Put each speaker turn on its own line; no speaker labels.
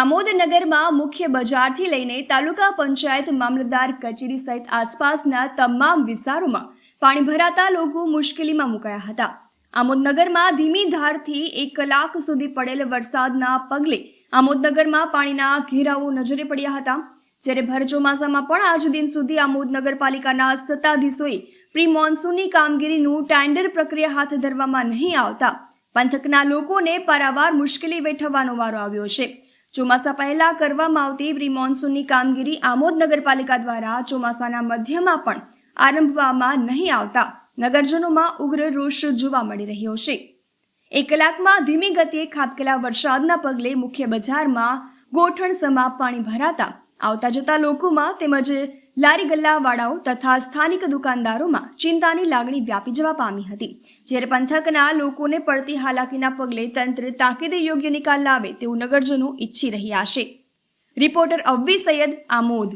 નગરમાં મુખ્ય બજારથી લઈને તાલુકા પંચાયત મામલતદાર કચેરી સહિત આસપાસના તમામ વિસ્તારોમાં પાણી ભરાતા લોકો મુશ્કેલીમાં મુકાયા હતા. આમોદનગરમાં ધીમી ધારથી એક કલાક સુધી પડેલ વરસાદના પગલે આમોદનગરમાં પાણીના ઘેરાવો નજરે પડ્યા હતા. જ્યારે ભર ચોમાસામાં પણ આજ દિન સુધી આમોદ નગરપાલિકાના સત્તાધીશોએ પ્રી મોન્સૂનની કામગીરીનું ટેન્ડર પ્રક્રિયા હાથ ધરવામાં નહીં આવતા. પંથકના લોકોને પારાવાર મુશ્કેલી વેઠવવાનો વારો આવ્યો છે. ચોમાસા પહેલા કરવામાં આવતી પ્રી મોન્સૂનની કામગીરી આમોદ નગરપાલિકા દ્વારા ચોમાસાના મધ્યમાં પણ આરંભવામાં નહીં આવતા. નગરજનોમાં ઉગ્ર રોષ જોવા મળી રહ્યો છે. એક કલાકમાં ધીમી ગતિએ ખાબકેલા વરસાદના પગલે મુખ્ય બજારમાં ગોઠણ સમા પાણી ભરાતા. આવતા જતા લોકોમાં તેમજ લારી ગલ્લાવાળાઓ તથા સ્થાનિક દુકાનદારોમાં ચિંતાની લાગણી વ્યાપી જવા પામી હતી. જ્યારે પંથકના લોકોને પડતી હાલાકીના પગલે તંત્ર તાકીદે યોગ્ય નિકાલ લાવે તેવું નગરજનો ઈચ્છી રહ્યા છે. રિપોર્ટર અવ્વી સૈયદ આમોદ.